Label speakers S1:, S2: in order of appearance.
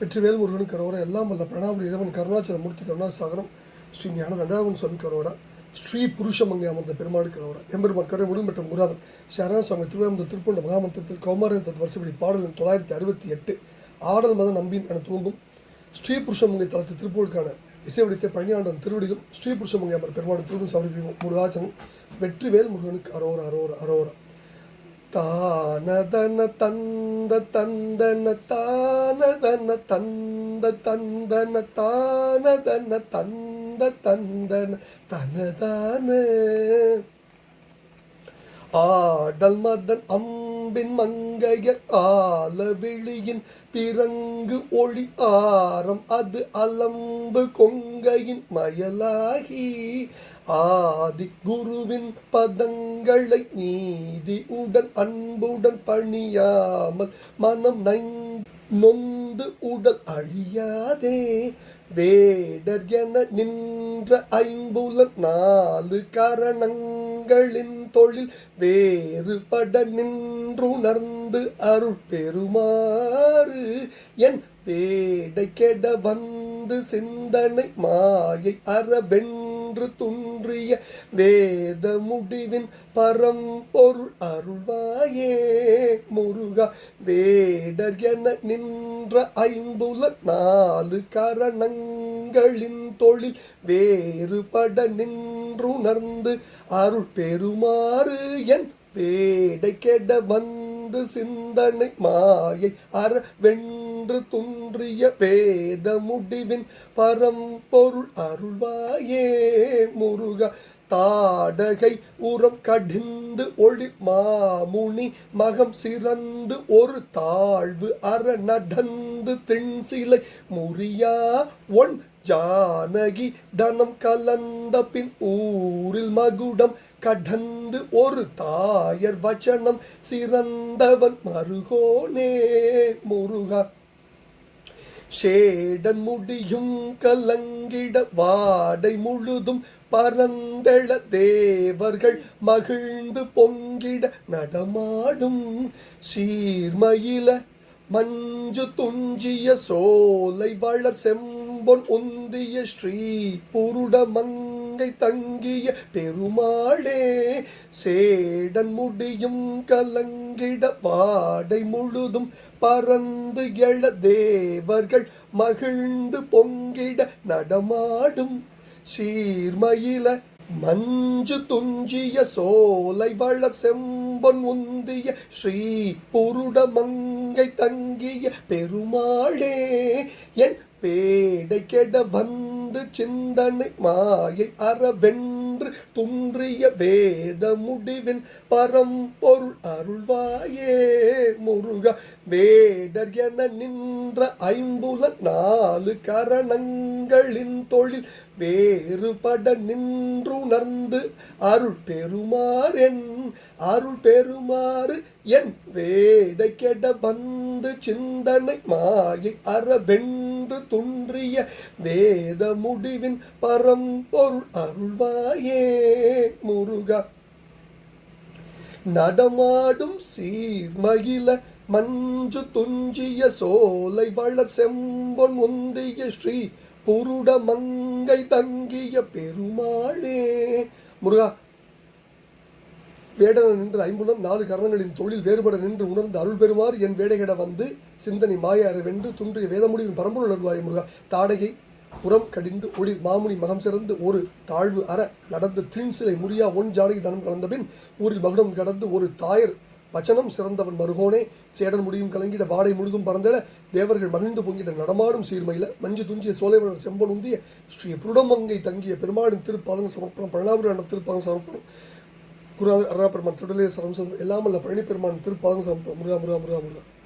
S1: வெற்றிவேல் முருகன் கரோரா எல்லாம் வல்ல பிரணாபுரி இறைவன் கருணாச்சல மூர்த்தி கருணாசாகரம் ஸ்ரீ ஞான தண்டாவன் சுவாமி கரோரா ஸ்ரீ புருஷமங்கை அமர்ந்த பெருமாள் கரோரா எம்பெருமான் கரை முழுதும் பெற்ற முராதன் சரண சுவாமி திருவேந்த திருப்பண்ட மகாமந்திரத்தில் கௌமாரன் தத் வருஷப்படி பாடல் தொள்ளாயிரத்தி அறுபத்தி எட்டு ஆடல் மத நம்பின் என தூங்கும் ஸ்ரீ புருஷமங்கை தளத்து திருப்பூருக்கான இசைவடித்த பழனியாண்டன் திருவடியிலும் ஸ்ரீ புருஷமங்கை அமர் பெருமாள் திருவன் சமர்ப்பிக்கும் முருகாச்சனம் வெற்றிவேல் முருகனுக்கு அரோரா அரோரா அரோரா. தானதன தந்த தந்தன தானதன தந்த தந்தன தானதன தந்த தந்தன தனதான. ஆடல் மதன் அம் அன்பின் மங்கையர் ஆலவிழியின் பிறங்கு ஒளி ஆரம் அது அலம்பு கொங்கையின் மயலாகி. ஆதி குருவின் பதங்களை நீதி உடன் அன்புடன் பணியாமல் மனம் நை நொந்து உடல் அழியாதே. வேடர் என நின்ற ஐம்புலன் நாலு கரணங்களின் தொழில் வேறுபட நின்றுணர்ந்து அருள் பெறுமாறு. என் வேடை கெட வந்து சிந்தனை மாயை என்று துன்றிய வேத முடிவின் பரம்பொருள் அருள்வாயே. முருகா வேடர் என நின்ற ஐம்புல நாலு கரணங்களின் தொழில் வேறுபட நின்றுணர்ந்து அருள் பெறுமாறு என் வேடை கெட வந்து சிந்தனை மாயை அற வென்று துன்றிய வேத முடிவின் பரம்பொருள் அருள்வாயே. முருக தாடகை உரம் கடிந்து ஒளி மாமுனி மகம் சிறந்து ஒரு தாழ்வு அற நடந்து வந்து திண்சிலை முறியா ஒன் ஜானகி தனம் கலந்த பின் ஊரில் மகுடம் கடந்து ஒரு தாயர் வச்சனம். சிறந்தவன் மருகோனே முருகா. சேடன் முடியும் கலங்கிட வாடை முழுதும் பரந்தெழ தேவர்கள் மகிழ்ந்து பொங்கிட நடமாடும். சீர்மயில மஞ்சு துஞ்சிய சோலை வளர் செம்பொன் உந்திய ஸ்ரீ புருட மங்கை தங்கிய பெருமாளே சேடன் முடியும் கலங்கிட வாடை முழுதும் பறந்து எழ தேவர்கள் மகிழ்ந்து பொங்கிட நடமாடும் சீர்மயில மஞ்சு துஞ்சிய சோலை வளர் செம்பொன் ஒந்திய ஸ்ரீ புருட மங்கை தங்கிய பெருமாளே என் பேடை கெட வந்து சிந்தனை மாயை அறவென்று துன்றிய வேத முடிவின் பரம்பொருள் அருள்வாயே. முருக வேடர் என நின்ற ஐம்புல நாலு கரணங்களின் தொழில் வேறுபட நின்றுணர்ந்து அருள் பெறுமாறென் அருள் பெருமாறு என் வேடை கெட வந்து சிந்தனை மாயை என்று துன்றிய வேத முடிவின் பரம்பொருள் அருள்வாயே முருகா. நடமாடும் சீர்மகில மஞ்சு துஞ்சிய சோலை வளர் செம்பொன் உந்திய ஸ்ரீ புருட மங்கை தங்கிய பெருமாளே முருகா. வேடன நின்று ஐம்புலம் நாலு கரணங்களின் தொழில் வேறுபட நின்று உணர்ந்து அருள் பெறுமாறு என் வேடைகிட வந்து சிந்தனை மாய வென்று துன்றிய வேதமுடிவின் பரம்பொருள் அருள்வாய முருகா. தாடகை புறம் கடிந்து ஒளி மாமுனி மகம் சிறந்து ஒரு தாழ்வு அற நடந்து தீன்சிலை முறியா ஒன் ஜானகி தனம் கலந்த பின் ஊரில் மகுடம் கடந்து ஒரு தாயர் வச்சனம் சிறந்தவன் மருகோனே. சேடன் முடியும் கலங்கிட வாடை முழுதும் பறந்திட தேவர்கள் மகிழ்ந்து பொங்கிட நடமாடும் சீர்மையில. மஞ்சு துஞ்சிய சோலைவளர் செம்பன் உந்திய ஸ்ரீ புருடமங்கை தங்கிய பெருமாளின் திருப்பாதம் சமர்ப்பணம் பழனாபுரம் திருப்பாதம் சமர்ப்பணம். குரு அருணா பெருமான் திருடலே சரம் எல்லாமல்ல பழனி பெருமான் திருப்பாதம் சமர்ப்பணம் முருகா முருகா முருகா முருகா.